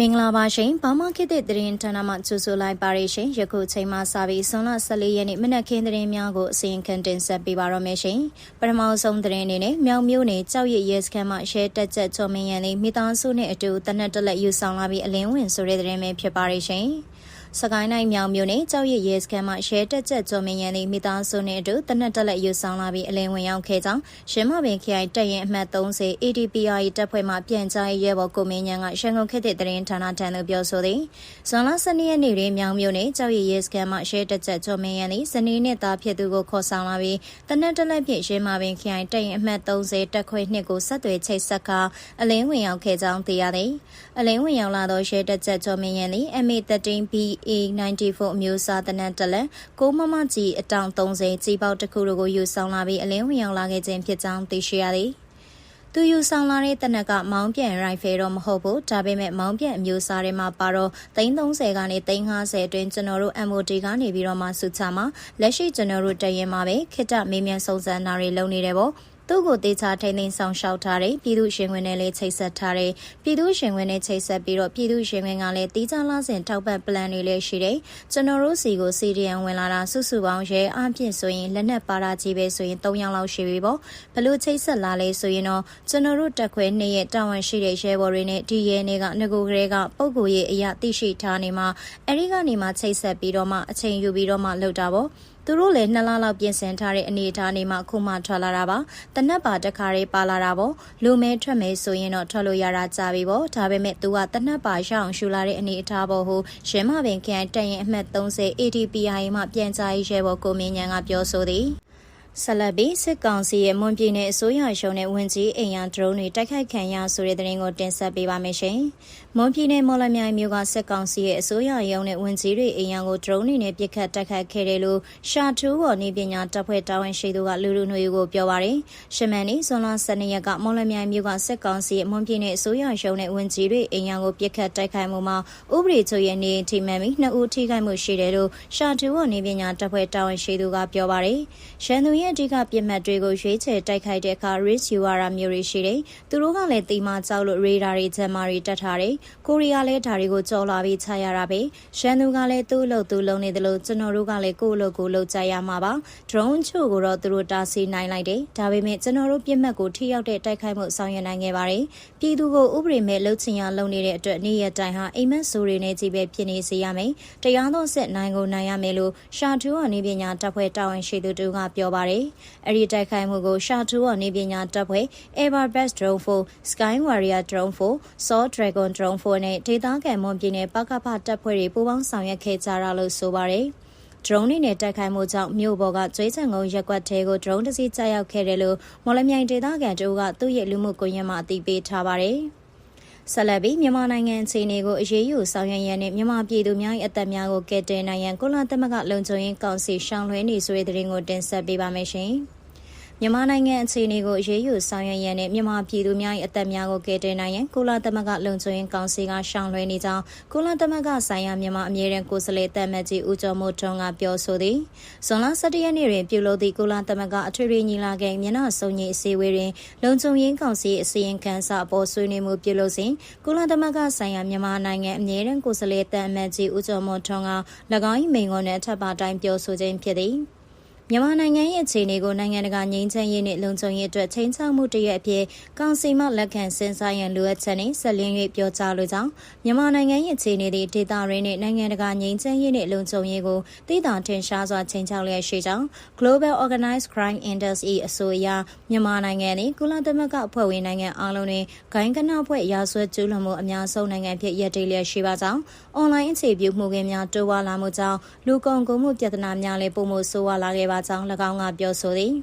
မင်္ဂလာပါရှင်။ဘာမခေတ်တဲ့သတင်းဌာနမှကြိုဆိုလိုက်ပါရရှင်။ယခုချိန်မှစပြီးဇွန်လ14ရက်နေ့မနက်ခင်းသတင်းများကိုအစီရင်ခံတင်ဆက်ပေးပါရမရှင်။ပထမဆုံးသတင်းအနေနဲ့မြောင်မြို့နယ်ကြောက်ရည်ရဲစခန်းမှရှဲတက်ချက်ချော်မင်းရန်လေးမိသားစုနဲ့အတူတနက်တလက်ယူဆောင်လာပြီးအလင်းဝင်ဆိုတဲ့သတင်းပဲဖြစ်ပါရရှင်။ စကိုင်းတိုင်းမြောင်မြို့နယ်ကြောက်ရည်ရဲစခန်းမှာရဲတက်ချက်ကျော်မင်းရန်လေးမိသားစုနဲ့အတူတနက်တက်လက်ယူဆောင်လာပြီးအလင်းဝင်ရောက်ခဲ့ကြောင်းရှင်မပင်ခရိုင်တပ်ရင်အမှတ်30 ADPR တပ်ဖွဲ့မှပြန်ကြားရေးရဲဘော်ကိုမင်းရန်ကရန်ကုန်ခေတ်သစ်တရင်ဌာနထံသို့ပြောဆိုသည်ဇွန်လ12ရက်နေ့တွင်မြောင်မြို့နယ်ကြောက်ရည်ရဲစခန်းမှာရဲတက်ချက်ကျော်မင်းရန်လေးဇနီးနှင့်သားဖြစ်သူကိုခေါ်ဆောင်လာပြီးတနက်တက်လက်ဖြင့်ရှင်မပင်ခရိုင်တပ်ရင်အမှတ်30တပ်ခွဲနှစ်ကိုဆက်သွယ်ချိတ်ဆက်ကာအလင်းဝင်ရောက်ခဲ့ကြောင်းသိရသည်အလင်းဝင်ရောက်လာသောရဲတက်ချက်ကျော်မင်းရန်လေး MA13B A94 အမျိုးအစားတနန်တလက်ကိုမမကြီးအတောင်30ကြီပေါက်တစ်ခုတို့ကိုယူဆောင်လာပြီးအလင်းဝင်ရောက်လာခဲ့ခြင်းဖြစ်ကြောင်းသိရှိရသည်သူယူဆောင်လာတဲ့တနက်ကမောင်းပြန်ရိုင်ဖယ်တော့မဟုတ်ဘူးဒါပေမဲ့မောင်းပြန်အမျိုးအစားတွေမှာပါတော့330ကနေ350အတွင်းကျွန်တော်တို့ MOD ကနေပြီးတော့မှစုချမှာလက်ရှိကျွန်တော်တို့တရင်မှာပဲခိတ္တမေးမြန်းစုံစမ်းတာတွေလုပ်နေတယ်ပေါ့ သူ့ကိုတေချာထိန်သိမ်းဆောင်ရှောက်ထားတယ်ပြည်သူရှင်ဝင်နဲ့လည်းချိတ်ဆက်ထားတယ်ပြည်သူရှင်ဝင်နဲ့ချိတ်ဆက်ပြီးတော့ပြည်သူရှင်ဝင်ကလည်းတီးခြားလားစဉ်ထောက်ပံ့ပလန်တွေလည်းရှိတယ်ကျွန်တော်တို့စီကို CDN ဝင်လာတာစုစုပေါင်းရဲအပြင်ဆိုရင်လက်နက်ပါတာကြီးပဲဆိုရင်3ယောက်လောက်ရှိပြီပေါ့ဘလို့ချိတ်ဆက်လာလဲဆိုရင်တော့ကျွန်တော်တို့တက်ခွဲနှစ်ရက်တာဝန်ရှိတဲ့ရဲဘော်တွေနဲ့ဒီရဲနေကငကိုကလေးကပုံကိုရဲ့အရာသိရှိထားနေမှာအဲဒီကနေမှချိတ်ဆက်ပြီးတော့မှအချိန်ယူပြီးတော့မှလှုပ်တာပေါ့ သူတို့လည်းနှစ်လလောက်ပြင်ဆင်ထားတဲ့အနေအထားနေမှခုမှထွက်လာတာပါတနက်ပါတခါလေးပါလာတာပေါ့လူမဲထွက်မယ်ဆိုရင်တော့ထွက်လို့ရတာကြပြီပေါ့ဒါပေမဲ့သူကတနက်ပါရအောင်ရှူလာတဲ့အနေအထားပေါ့ဟုရင်းမပင်ခရိုင်တရင်အမှတ်30 ADPI မှပြန်ကြားရေးရဲဘော်ကိုမင်းညံကပြောဆိုသည် ဆက်လက်ပြီးစစ်ကောင်စီရဲ့မွန်ပြည်နယ်အစိုးရရှုံးတဲ့ဝင်ကြီးအိမ်ရဒရုန်းတွေတိုက်ခိုက်ခံရဆိုတဲ့သတင်းကိုတင်ဆက်ပေးပါမယ်ရှင်။မွန်ပြည်နယ်မော်လမြိုင်မြို့ကစစ်ကောင်စီရဲ့အစိုးရရုံးနဲ့ဝင်ကြီးတွေအိမ်ရကိုဒရုန်းတွေနဲ့ပစ်ခတ်တိုက်ခိုက်ခဲ့တယ်လို့ရှာထူးပေါ်နေပညာတပ်ဖွဲ့တာဝန်ရှိသူကလူလူနှွေကိုပြောပါရယ်။ရှမန်နီဇွန်လ12ရက်ကမော်လမြိုင်မြို့ကစစ်ကောင်စီရဲ့မွန်ပြည်နယ်အစိုးရရုံးနဲ့ဝင်ကြီးတွေအိမ်ရကိုပစ်ခတ်တိုက်ခိုက်မှုမှာဥပဒေချုပ်ရဲ့နေထိမှန်ပြီးနှစ်ဦးထိခိုက်မှုရှိတယ်လို့ရှာထူးပေါ်နေပညာတပ်ဖွဲ့တာဝန်ရှိသူကပြောပါရယ်။ရန်သူရဲ့အဓိကပြစ်မှတ်တွေကိုရွေးချယ်တိုက်ခိုက်တဲ့အခါ risk ယူရတာမျိုးတွေရှိတယ်။သူတို့ကလည်းတီမာကြောက်လို့ radar တွေဂျမ်မာတွေတက်ထားတယ်။ကိုရီးယားလည်းဒါတွေကိုကြော်လာပြီးချရတာပဲ။ရန်သူကလည်းသူ့အလုပ်သူလုပ်နေတယ်လို့ကျွန်တော်တို့ကလည်းကိုယ့်အလုပ်ကိုလုပ်ကြရမှာပါ။ drone ချို့ကိုတော့သူတို့တားဆီးနိုင်လိုက်တယ်။ဒါပေမဲ့ကျွန်တော်တို့ပြစ်မှတ်ကိုထိရောက်တဲ့တိုက်ခိုက်မှုဆောင်ရွက်နိုင်ခဲ့ပါတယ်။ပြည်သူကိုဥပဒေမဲ့လှုပ်ချင်ရလုပ်နေတဲ့အတွက်နေ့ရက်တိုင်းဟာအိမ်မက်ဆိုးတွေနဲ့ကြီးပဲဖြစ်နေစေရမယ်။တရားသောစစ်နိုင်ကိုနိုင်ရမယ်လို့ရှာထူးအနေပညာတပ်ဖွဲ့တာဝန်ရှိသူတူကပြောပါတယ်။အဲဒီတိုက်ခိုက်မှုကိုရှာထူးအနေပညာတပ်ဖွဲ့ Airbus Drone 4 Sky Warrior Drone 4 Saw Dragon Drone 4နဲ့ဒေသခံမွန်ပြည်နယ်ပကဖတပ်ဖွဲ့တွေပူးပေါင်းဆောင်ရွက်ခဲ့ကြတာလို့ဆိုပါတယ်။ drone နဲ့တိုက်ခိုက်မှုကြောင့်မြို့ပေါ်ကကျွေးချံကုန်းရက်ကွက်ထဲကို drone တစ်စီးကျရောက်ခဲ့တယ်လို့မော်လမြိုင်ဒေသခံတို့ကသူ့ရဲ့လူမှုကွန်ရက်မှာအသိပေးထားပါတယ်။ ဆက်လက်ပြီးမြန်မာနိုင်ငံအခြေအနေကိုအရေးယူဆောင်ရွက်ရန်နဲ့မြန်မာပြည်သူများ၏အသက်များကိုကယ်တင်နိုင်ရန်ကုလသမဂ္ဂလုံခြုံရေးကောင်စီရှောင်းလွှဲနေဆိုတဲ့သတင်းကိုတင်ဆက်ပေးပါမယ်ရှင်။ မြန်မာနိုင်ငံအခြေအနေကိုအရေးယူဆောင်ရွက်ရန်နဲ့မြန်မာပြည်သူများ၏အသက်များကိုကယ်တင်နိုင်ရန်ကုလသမဂ္ဂလုံခြုံရေးကောင်စီကရှောင်လွှဲနေကြောင်းကုလသမဂ္ဂဆိုင်ရာမြန်မာအမြဲတမ်းကိုယ်စားလှယ်တပ်မတ်ကြီးဦးကျော်မိုးထွန်းကပြောဆိုသည်ဇွန်လ17ရက်နေ့တွင်ပြုလုပ်သည့်ကုလသမဂ္ဂအထွေထွေညီလာခံမျက်နှာစုံညီအစည်းအဝေးတွင်လုံခြုံရေးကောင်စီအစည်းအဝေးခန်းစာအပေါ်ဆွေးနွေးမှုပြုလုပ်စဉ်ကုလသမဂ္ဂဆိုင်ရာမြန်မာနိုင်ငံအမြဲတမ်းကိုယ်စားလှယ်တပ်မတ်ကြီးဦးကျော်မိုးထွန်းက၎င်း၏မိန့်ခွန်းနဲ့ထပ်ပါတိုင်းပြောဆိုခြင်းဖြစ်သည် မြန်မာနိုင်ငံရဲ့အခြေအနေကိုနိုင်ငံတကာငြိမ်းချမ်းရေးနဲ့လုံခြုံရေးအတွက်ချိန်ချောက်မှုတရက်အဖြစ်ကောင်စီမှလက်ခံစဉ်းစားရန်လိုအပ်ချက်နဲ့ဆက်လင်း၍ပြောကြားလိုကြောင်းမြန်မာနိုင်ငံရဲ့အခြေအနေတွေဒေသရင်းနဲ့နိုင်ငံတကာငြိမ်းချမ်းရေးနဲ့လုံခြုံရေးကိုသိသာထင်ရှားစွာချိန်ချောက်လျက်ရှိကြောင်း Global Organized Crime Index ၏အဆိုအရမြန်မာနိုင်ငံသည်ကုလသမဂ္ဂအဖွဲ့ဝင်နိုင်ငံအားလုံးတွင်ဂိုင်းကနအဖွဲ့ရာဇဝတ်ကျူးလွန်မှုအများဆုံးနိုင်ငံဖြစ်ရည်တည်လျက်ရှိပါကြောင်းအွန်လိုင်းအခြေပြုမှုခင်းများတိုးဝါလာမှုကြောင့်လူကုန်ကူးမှုပြဿနာများလည်းပုံမှုဆိုးဝါလာခဲ့ပါကြောင်း၎င်းကပြောဆိုသည်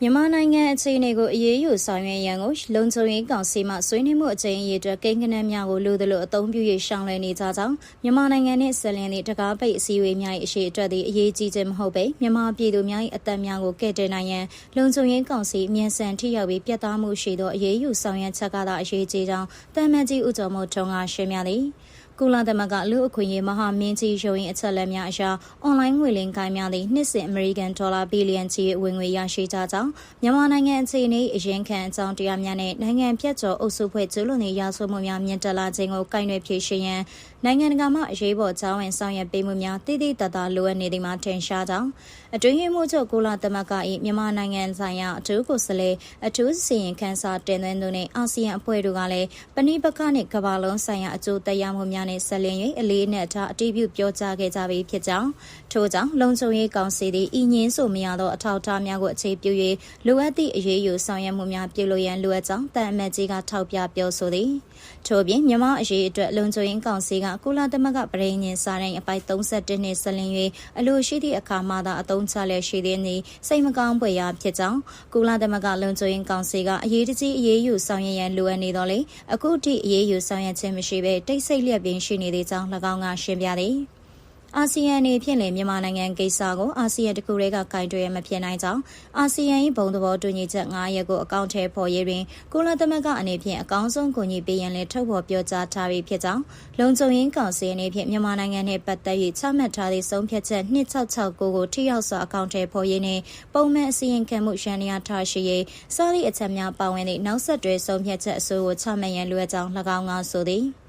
မြန်မာနိုင်ငံအခြေအနေကိုအရေးယူဆောင်ရွက်ရန်ကိုလုံခြုံရေးကောင်စီမှဆွေးနွေးမှုအကြိမ်အရေးအတွက်ကိန်းဂဏန်းများကိုလိုသလိုအသုံးပြု၍ရှောင်လည်နေကြကြောင်းမြန်မာနိုင်ငံနှင့်ဆက်လင်းသည့်တကားပိတ်အစည်းအဝေးများ၏အရှိအတွက်သည်အရေးကြီးခြင်းမဟုတ်ပေမြန်မာပြည်သူများ၏အသက်များကိုကယ်တင်နိုင်ရန်လုံခြုံရေးကောင်စီအမြန်ဆန်ထိရောက်ပြီးပြတ်သားမှုရှိသောအရေးယူဆောင်ရွက်ချက်ကားသာအရေးကြီးကြောင်းတမန်ကြီးဦးကျော်မိုးထွန်းကရှင်းပြသည် ကုလသမဂ္ဂလူအခွင့်အရေးမဟာမင်းကြီးရုံးရင်အချက်အလက်များအရအွန်လိုင်းငွေလိမ်ခိုင်းများသည့်နှစ်စဉ်အမေရိကန်ဒေါ်လာဘီလီယံချီဝင်ငွေရရှိကြကြောင်းမြန်မာနိုင်ငံအခြေအနေအရင်ခံအကြောင်းတရားများနဲ့နိုင်ငံပြတ်ကျော်အုပ်စုဖွဲ့ကျူးလွန်သည့်ရာဇဝမှုများမြင့်တက်လာခြင်းကိုကင်ရွယ်ဖြေရှင်းရန် နိုင်ငံတကာမှအရေးပေါ်ကြောင်းဝင်ဆောင်ရွက်ပေးမှုများတည်တည်တသာလိုအပ်နေသည်မှာထင်ရှားကြောင်းအတွင်းမှုချုပ်ကုလသမဂ္ဂ၏မြန်မာနိုင်ငံဆိုင်ရာအထူးကိုယ်စားလှယ်အထူးစီရင်ခန်းစာတင်သွင်းသူနှင့်အာဆီယံအဖွဲ့တို့ကလည်းပဏိပခနှင့်ကမ္ဘာလုံးဆိုင်ရာအကျိုးသက်ရောက်မှုများနှင့်ဆက်လျင်၍အလေးနက်ထားအတည်ပြုပြောကြားခဲ့ကြပြီဖြစ်ကြောင်းထို့ကြောင့်လုံခြုံရေးကောင်စီသည်ဤငင်းဆိုမရသောအထောက်အထားများကိုအခြေပြု၍လိုအပ်သည့်အရေးယူဆောင်ရွက်မှုများပြုလုပ်ရန်လိုအပ်ကြောင်းတန်အမတ်ကြီးကထောက်ပြပြောဆိုသည်ထို့ပြင်မြန်မာအရေးအတွက်လုံခြုံရေးကောင်စီကကုလသမဂ္ဂပြည်ညင်စာရင်အပိုက်31နှစ်ဆက်လင်း၍အလိုရှိသည့်အခါမှသာအသုံးချလျက်ရှိသည်နှင့်စိတ်မကောင်းဖွယ်ရာဖြစ်ကြောင်းကုလသမဂ္ဂလုံခြုံရေးကောင်စီကအရေးတကြီးအရေးယူဆောင်ရွက်ရန်လိုအပ်နေတော့လေအခုထိအရေးယူဆောင်ရွက်ခြင်းမရှိဘဲတိတ်ဆိတ်လျက်ပင်ရှိနေသေးကြောင်း၎င်းကရှင်းပြသည် အာဆီယံအနေဖြင့်လည်းမြန်မာနိုင်ငံကိစ္စကိုအာဆီယံတခုတည်းကကင်တွယ်မဖြစ်နိုင်ကြောင်းအာဆီယံ၏ဘုံသဘောတူညီချက်9ရက်ကိုအကောင့်ထဲပေါ်ရေးတွင်ကုလသမဂ္ဂအနေဖြင့်အကောင်းဆုံးကူညီပေးရန်လည်းထုတ်ဖော်ပြောကြားထားပြီးဖြစ်ကြောင်းလုံခြုံရေးကောင်စီအနေဖြင့်မြန်မာနိုင်ငံနှင့်ပတ်သက်၍ချမှတ်ထားသည့်ဆုံးဖြတ်ချက်2669ကိုထိရောက်စွာအကောင့်ထဲပေါ်ရေးနှင့်ပုံမှန်အစီရင်ခံမှုရန်ရာထားရှိရေးစသည့်အချက်များပါဝင်သည့်နောက်ဆက်တွဲဆုံးဖြတ်ချက်အဆိုကိုချမှတ်ရန်လိုအပ်ကြောင်း၎င်းကဆိုသည်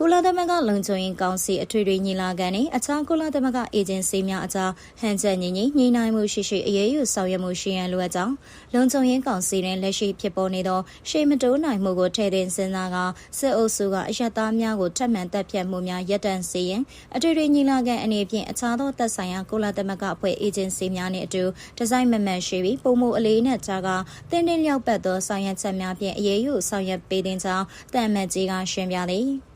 ကုလသမဂ္ဂလုံခြုံရေးကောင်စီအထွေထွေညီလာခံနဲ့အခြားကုလသမဂ္ဂအေဂျင်စီများအကြားဟန်ချက်ညီညီညှိနှိုင်းမှုရှိရှိအရေးယူဆောင်ရွက်မှုရှိရန်လိုအပ်ကြောင်းလုံခြုံရေးကောင်စီတွင်လက်ရှိဖြစ်ပေါ်နေသောရှေ့မတိုးနိုင်မှုကိုထည့်သွင်းစဉ်းစားကစစ်အုပ်စုကအယက်သားများကိုထပ်မံတပ်ဖြတ်မှုများရပ်တန့်စေရန်အထွေထွေညီလာခံအနေဖြင့်အခြားသောသက်ဆိုင်ရာကုလသမဂ္ဂအဖွဲ့အေဂျင်စီများနှင့်အတူဒီဇိုင်းမမှန်ရှိပြီးပုံမှုအလေးနဲ့ကြားကတင်းတင်းလျောက်ပတ်သောဆောင်ရွက်ချက်များဖြင့်အရေးယူဆောင်ရွက်ပေးတဲ့ကြောင်းတန်မတ်ကြီးကရှင်းပြသည်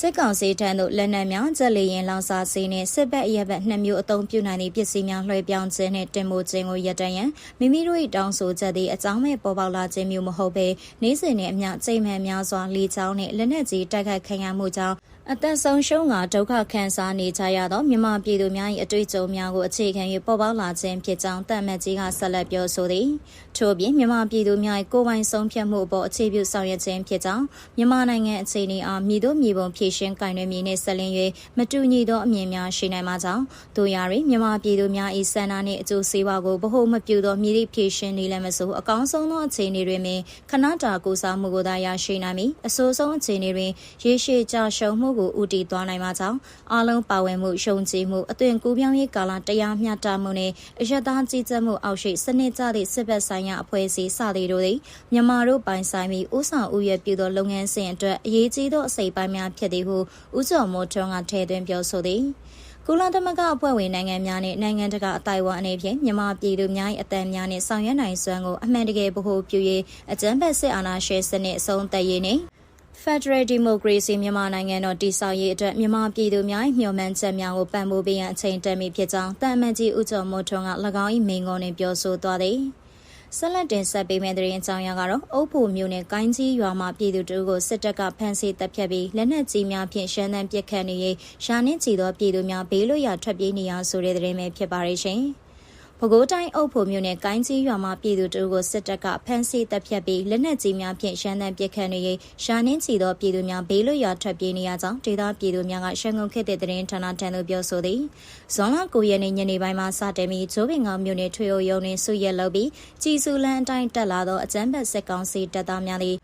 စစ်ကောင်စီထံသို့လက်နက်များကြက်လီရင်လောင်စာစီနှင့်စစ်ဘက်အရက်ဘက်နှစ်မျိုးအုံပြုနိုင်သည့်ပစ္စည်းများလွှဲပြောင်းခြင်းနှင့်တင်ပို့ခြင်းကိုရပ်တန့်ရန်မိမိတို့၏တောင်းဆိုချက်သည်အကြောင်းမဲ့ပေါ်ပေါက်လာခြင်းမျိုးမဟုတ်ဘဲနေ့စဉ်နှင့်အမျှချိန်မှန်များစွာလေကြောင်းနှင့်လက်နက်ကြီးတိုက်ခိုက်ခံရမှုကြောင့် အသက်ဆုံးရှုံးကဒုက္ခခံစားနေကြရသောမြန်မာပြည်သူများ၏အတွေ့အကြုံများကိုအခြေခံ၍ပေါ်ပေါက်လာခြင်းဖြစ်ကြောင်းတန်မတ်ကြီးကဆက်လက်ပြောဆိုသည်ထို့ပြင်မြန်မာပြည်သူများ၏ကိုယ်ပိုင်ဆုံးဖြတ်မှုအပေါ်အခြေပြုဆောင်ရွက်ခြင်းဖြစ်ကြောင်းမြန်မာနိုင်ငံအခြေအနေအားမြည်တို့မြည်ပုံဖြည့်ရှင်းကင်တွင်မည်နှင့်ဆက်လင်း၍မတူညီသောအမြင်များရှိနိုင်မှာကြောင်းတို့ရာတွင်မြန်မာပြည်သူများ၏စံနာနှင့်အကျိုးစီးပွားကိုဗဟုမပြုသောမြည်သည့်ဖြည့်ရှင်းနည်းလည်းမဆိုအကောင်းဆုံးသောအခြေအနေတွင်ပင်ခဏတာကိုစားမှုကိုသာရရှိနိုင်မည်အဆိုးဆုံးအခြေအနေတွင်ရေရှည်ကြာရှုံးမှုကိုဦးတည်သွားနိုင်မှာကြောင်းအားလုံးပါဝင်မှုရှုံချမှုအသွင်ကူးပြောင်းရေးကာလတရားမျှတမှုနဲ့အယက်သားကြီးကြပ်မှုအောက်ရှိစနစ်ကျသည့်စစ်ဘက်ဆိုင်ရာအဖွဲ့အစည်းစသည်တို့သည်မြန်မာတို့ပိုင်ဆိုင်ပြီးဥဆောင်ဥရပြုသောလုပ်ငန်းစဉ်အတွက်အရေးကြီးသောအစိပ်ပိုင်းများဖြစ်သည်ဟုဦးကျော်မိုးထွန်းကထည့်သွင်းပြောဆိုသည်ကုလသမဂ္ဂအဖွဲ့ဝင်နိုင်ငံများနဲ့နိုင်ငံတကာအတိုင်းအဝန်အနေဖြင့်မြန်မာပြည်သူများ၏အသံများနဲ့ဆောင်ရွက်နိုင်စွမ်းကိုအမှန်တကယ်ဗဟုပြု၍အကြမ်းဖက်စစ်အာဏာရှင်စနစ်အဆုံးသတ်ရေးနှင့် Federal Democracy မြန်မာနိုင်ငံတော်တည်ဆောက်ရေးအတွက်မြန်မာပြည်သူများမျှော်မှန်းချက်များကိုပံ့ပိုးပေးရန်အချိန်တန်ပြီဖြစ်ကြောင်းတန်မန်ကြီးဦးကျော်မိုးထွန်းက၎င်း၏မိန့်ခွန်းတွင်ပြောဆိုသွားသည်ဆက်လက်တင်ဆက်ပေးမယ့်သတင်းအကြောင်းအရာကတော့အုပ်ဖို့မျိုးနဲ့ကိုင်းကြီးရွာမှာပြည်သူတို့ကိုစစ်တပ်ကဖမ်းဆီးတပ်ဖြတ်ပြီးလက်နက်ကြီးများဖြင့်ရှမ်းတမ်းပစ်ခတ်နေ၍ရှာနှင့်ချီသောပြည်သူများဘေးလွတ်ရာထွက်ပြေးနေရဆိုတဲ့သတင်းပဲဖြစ်ပါရဲ့ရှင်။ ပဲခူးတိုင်းအုပ်ဖို့မြို့နယ်ကိုင်းကြီးရွာမှာပြည်သူတို့ကိုစစ်တပ်ကဖမ်းဆီးတပ်ဖြတ်ပြီးလက်နက်ကြီးများဖြင့်ရှမ်းတမ်းပစ်ခတ်နေ၍ရှာနှင်းချီသောပြည်သူများဘေးလွတ်ရာထွက်ပြေးနေရကြောင်းဒေသပြည်သူများကရှမ်းကုန်ခေတ်တဲ့သတင်းဌာနထံသို့ပြောဆိုသည်ဇွန်လ9ရက်နေ့ညနေပိုင်းမှာစတင်ပြီးဂျိုးပင်ကောင်မြို့နယ်ထွေအိုရုံတွင်ဆုရက်လုပ်ပြီးကြည်စုလန်းအတိုင်းတက်လာသောအကြမ်းဖက်စစ်ကောင်စီတပ်သားများသည်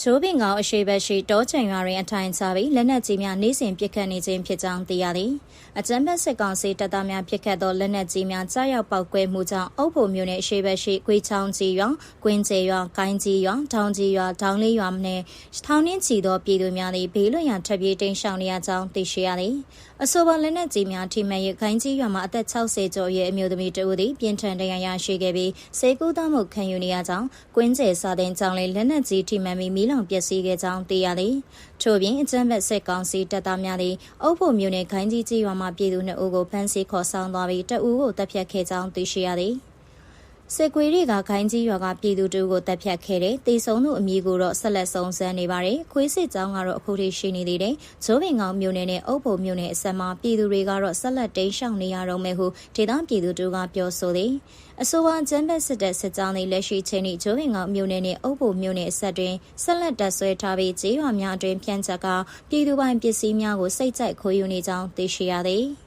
ချိုးပင်ကောင်အရှိဘက်ရှိတောချိန်ရွာတွင်အထိုင်ချပြီးလက်နက်ကြီးများနေစဉ်ပစ်ခတ်နေခြင်းဖြစ်ကြောင်းသိရသည်။အကြမ်းဖက်စစ်ကောင်စီတပ်သားများပစ်ခတ်သောလက်နက်ကြီးများကြားရောက်ပောက်ကွဲမှုကြောင့်အုပ်ဖို့မျိုးနဲ့အရှိဘက်ရှိခွေးချောင်းကြီးရွာ၊ကွင်းကျေရွာ၊ကိုင်းကြီးရွာ၊ထောင်ကြီးရွာ၊ဒေါင်းလေးရွာနှင့်ထောင်နှင်းချီသောပြည်သူများသည်ဘေးလွတ်ရာထပ်ပြေးတိမ်းရှောင်နေရကြောင်းသိရှိရသည်။အဆိုပါလက်နက်ကြီးများထိမှန်၍ခိုင်းကြီးရွာမှာအသက်60ကျော်ရဲ့အမျိုးသမီးတဦးသည်ပြင်းထန်ဒဏ်ရာရရှိခဲ့ပြီးစေကူးသားမှုခံယူနေရကြောင်းကွင်းကျေစာတင်ကြောင်းလည်းလက်နက်ကြီးထိမှန်ပြီးမီးလောင်ပျက်စီးခဲ့ကြောင်းသိရသည်။ထို့ပြင်အကြမ်းဖက်စစ်ကောင်စီတပ်သားများသည်အုပ်ဖို့မျိုးနဲ့ခိုင်းကြီးကြီးရွာမှာပြည်သူနှစ်ဦးကိုဖမ်းဆီးခေါ်ဆောင်သွားပြီးတအူးကိုတပ်ဖြတ်ခဲ့ကြောင်းသိရှိရသည်။ စစ်ကွေတွေကခိုင်းကြီးရွာကပြည်သူတူကိုတပ်ဖြတ်ခဲ့တဲ့တေဆုံသူအမည်ကိုတော့ဆက်လက်ဆုံးစမ်းနေပါတယ်။ခွေးစစ်ကြောင်းကတော့အခုထိရှိနေသေးတယ်။ဂျိုးပင်ကောင်မြို့နယ်နဲ့အုပ်ဖို့မြို့နယ်အစပ်မှာပြည်သူတွေကတော့ဆက်လက်တိမ်းရှောင်နေရတော့မယ်ဟုဒေသပြည်သူတူကပြောဆိုသည်။အဆိုပါကျန်းဘက်စစ်တဲ့စစ်ကြောင်းတွေလက်ရှိချိန်ထိဂျိုးပင်ကောင်မြို့နယ်နဲ့အုပ်ဖို့မြို့နယ်အစပ်တွင်ဆက်လက်တပ်ဆွဲထားပြီးကျေးရွာများအတွင်ဖြန့်ချက်ကပြည်သူပိုင်ပစ္စည်းများကိုစိတ်ကြိုက်ခိုးယူနေကြောင်းသိရှိရသည်။